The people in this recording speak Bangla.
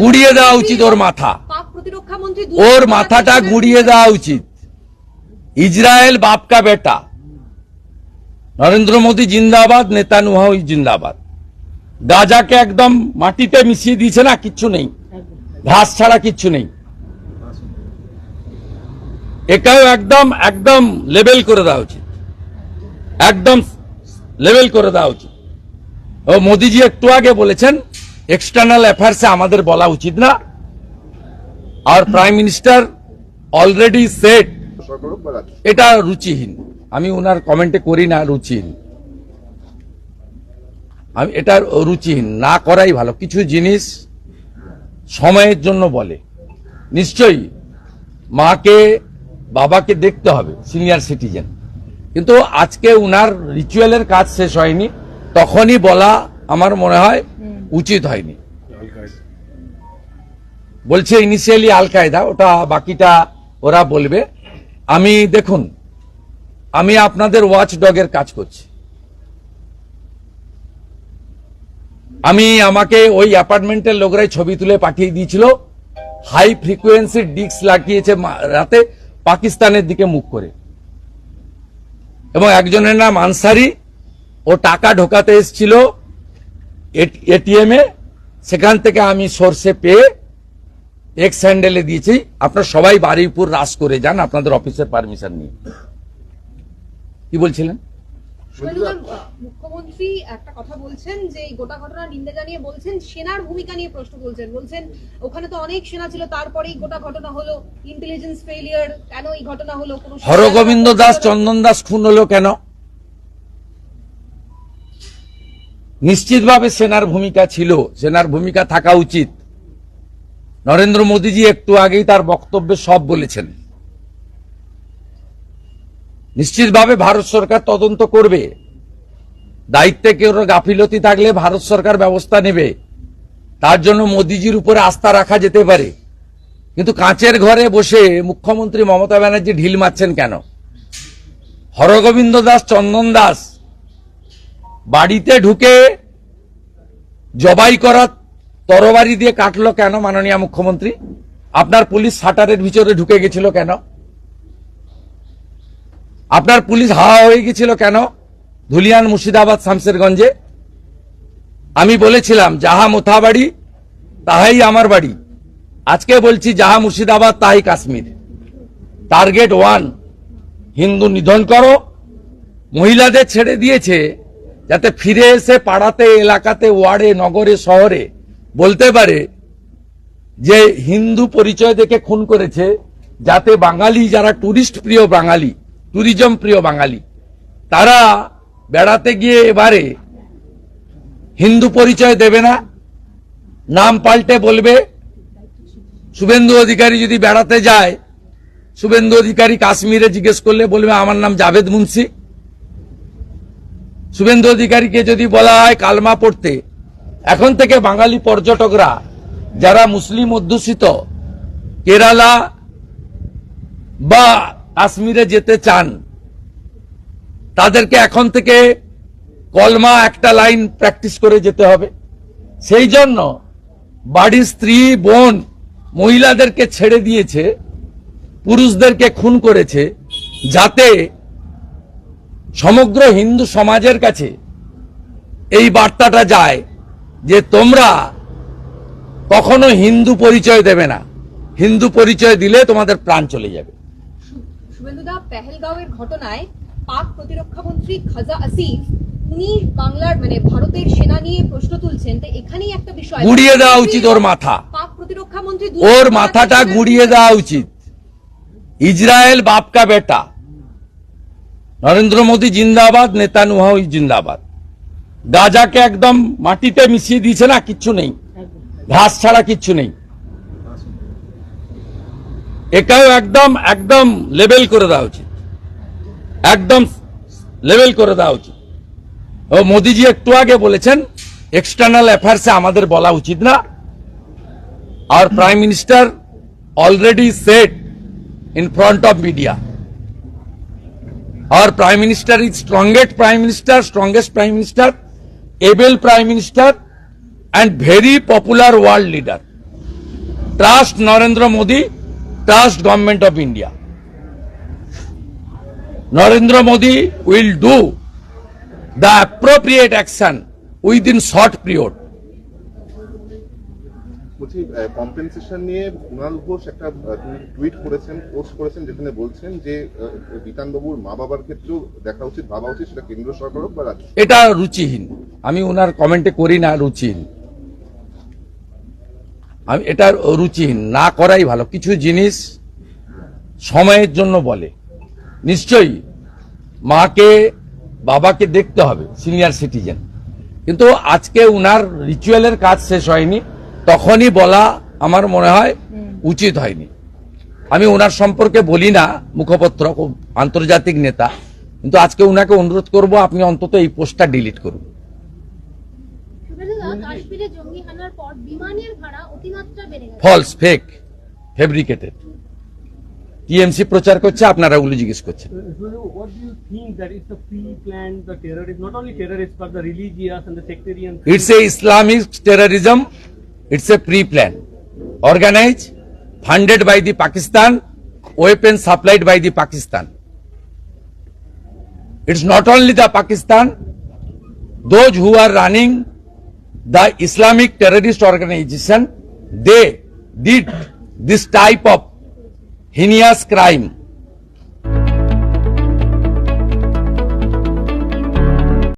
গুড়িয়ে দেওয়া উচিত ওর মাথা ওর মাথাটা গুড়িয়ে দেওয়া উচিত ইসরায়েল বাপকা বেটা নরেন্দ্র মোদী জিন্দাবাদ নেতা ওই জিন্দাবাদ গাজাকে একদম মাটিতে মিশিয়ে দিয়েছে না কিচ্ছু নেই ঘাস ছাড়া কিচ্ছু নেই এটাও একদম একদম লেবেল করে দেওয়া উচিত একদম লেবেল করে দেওয়া উচিত ও মোদিজি একটু আগে বলেছেন এক্সটার্নাল অ্যাফেয়ার্সে আমাদের বলা উচিত না আর প্রাইম মিনিস্টার অলরেডি সেট এটা রুচিহীন আমি ওনার কমেন্টে করি না রুচিহীন আমি এটা রুচিহীন না করাই ভালো কিছু জিনিস সময়ের জন্য বলে নিশ্চয়ই মাকে বাবাকে দেখতে হবে সিনিয়র সিটিজেন কিন্তু আজকে উনার রিচুয়ালের কাজ শেষ হয়নি তখনই বলা আমার মনে হয় উচিত হয়নি বলছে ইনিশিয়ালি আল কায়দা ওটা বাকিটা ওরা বলবে আমি দেখুন আমি আপনাদের ওয়াচ ডগের কাজ করছি আমি আমাকে ওই অ্যাপার্টমেন্টের লোকরাই ছবি তুলে পাঠিয়ে দিয়েছিল হাই ফ্রিকুয়েন্সি ডিস্ক লাগিয়েছে রাতে পাকিস্তানের দিকে মুখ করে এবং একজনের নাম আনসারি ও টাকা ঢোকাতে এসেছিল এটিএমে সেখান থেকে আমি সর্ষে পেয়ে এক স্যান্ডেলে দিয়েছি আপনারা সবাই উপর রাস করে যান আপনাদের অফিসের পারমিশন নিয়ে কি বলছিলেন মুখ্যমন্ত্রী একটা কথা বলছেন যে গোটা ঘটনা নিন্দা জানিয়ে বলছেন সেনার ভূমিকা নিয়ে প্রশ্ন বলছেন বলছেন ওখানে তো অনেক সেনা ছিল তারপরেই গোটা ঘটনা হলো ইন্টেলিজেন্স ফেলিয়ার কেন এই ঘটনা হলো হরগোবিন্দ দাস চন্দন দাস খুন হলো কেন নিশ্চিতভাবে সেনার ভূমিকা ছিল সেনার ভূমিকা থাকা উচিত নরেন্দ্র মোদীজি একটু আগেই তার বক্তব্যে সব বলেছেন নিশ্চিতভাবে ভারত সরকার তদন্ত করবে দায়িত্বে কেউ গাফিলতি থাকলে ভারত সরকার ব্যবস্থা নেবে তার জন্য মোদীজির উপরে আস্থা রাখা যেতে পারে কিন্তু কাঁচের ঘরে বসে মুখ্যমন্ত্রী মমতা ব্যানার্জি ঢিল মারছেন কেন হরগোবিন্দ দাস চন্দন দাস বাড়িতে ঢুকে জবাই করা তরবারি দিয়ে কাটলো কেন মাননীয় মুখ্যমন্ত্রী আপনার পুলিশ শাটারের ভিতরে ঢুকে গেছিল কেন আপনার পুলিশ হাওয়া হয়ে গেছিল কেন ধুলিয়ান মুর্শিদাবাদ শামসেরগঞ্জে আমি বলেছিলাম যাহা মোথা বাড়ি তাহাই আমার বাড়ি আজকে বলছি যাহা মুর্শিদাবাদ তাহাই কাশ্মীর টার্গেট ওয়ান হিন্দু নিধন করো মহিলাদের ছেড়ে দিয়েছে যাতে ফিরে এসে পাড়াতে এলাকাতে ওয়ার্ডে নগরে শহরে বলতে পারে যে হিন্দু পরিচয় দেখে খুন করেছে যাতে বাঙালি যারা টুরিস্ট প্রিয় বাঙালি ট্যুরিজম প্রিয় বাঙালি তারা বেড়াতে গিয়ে এবারে হিন্দু পরিচয় দেবে না নাম পাল্টে বলবে শুভেন্দু অধিকারী যদি বেড়াতে যায় শুভেন্দু অধিকারী কাশ্মীরে জিজ্ঞেস করলে বলবে আমার নাম জাভেদ মুন্সি শুভেন্দু অধিকারীকে যদি বলা হয় কালমা পড়তে এখন থেকে বাঙালি পর্যটকরা যারা মুসলিম অধ্যুষিত কেরালা বা কাশ্মীরে যেতে চান তাদেরকে এখন থেকে কলমা একটা লাইন প্র্যাকটিস করে যেতে হবে সেই জন্য বাড়ির স্ত্রী বোন মহিলাদেরকে ছেড়ে দিয়েছে পুরুষদেরকে খুন করেছে যাতে সমগ্র হিন্দু সমাজের কাছে এই বার্তাটা যায় যে তোমরা কখনো হিন্দু পরিচয় দেবে না হিন্দু পরিচয় দিলে তোমাদের প্রাণ চলে যাবে খাজা আসিফ উনি বাংলার মানে ভারতের সেনা নিয়ে প্রশ্ন তুলছেন এখানেই একটা দেওয়া উচিত ওর মাথা ওর মাথাটা দেওয়া উচিত ইসরায়েল বাপকা বেটা নরেন্দ্র মোদী জিন্দাবাদ নেতা নুহাউ জিন্দাবাদ গাজাকে একদম মাটিতে মিশিয়ে দিয়েছে না কিচ্ছু নেই ঘাস ছাড়া কিচ্ছু নেই এটাও একদম একদম লেবেল করে দেওয়া উচিত একদম লেবেল করে দেওয়া উচিত ও মোদিজি একটু আগে বলেছেন এক্সটার্নাল অ্যাফেয়ার্সে আমাদের বলা উচিত না আর prime minister already set in front of media Our Prime Minister is strongest Prime Minister, able Prime Minister and very popular world leader. Trust Narendra Modi, trust Government of India. Narendra Modi will do the appropriate action within short period. বলছি কম্পেনসেশন নিয়ে কুণাল ঘোষ একটা টুইট করেছেন পোস্ট করেছেন যেখানে বলছেন যে বিতানবাবুর মা বাবার ক্ষেত্রেও দেখা উচিত ভাবা উচিত সেটা কেন্দ্র সরকার হোক বা এটা রুচিহীন আমি ওনার কমেন্টে করি না রুচিহীন আমি এটা রুচিহীন না করাই ভালো কিছু জিনিস সময়ের জন্য বলে নিশ্চয়ই মাকে বাবাকে দেখতে হবে সিনিয়র সিটিজেন কিন্তু আজকে উনার রিচুয়ালের কাজ শেষ হয়নি তখনই বলা আমার মনে হয় উচিত হয়নি আমি ওনার সম্পর্কে বলি না মুখপত্র খুব আন্তর্জাতিক নেতা কিন্তু আজকে ওনাকে অনুরোধ করব আপনি অন্তত এই পোস্টটা ডিলিট করুন ফলস ফেক ফেব্রিকেটেড টিএমসি প্রচার করছে আপনারা ওগুলো জিজ্ঞেস করছেন it's a Islamic terrorism It's a pre-plan, organized, funded by the Pakistan, weapons supplied by the Pakistan. It's not only the Pakistan, those who are running the Islamic terrorist organization, they did this type of heinous crime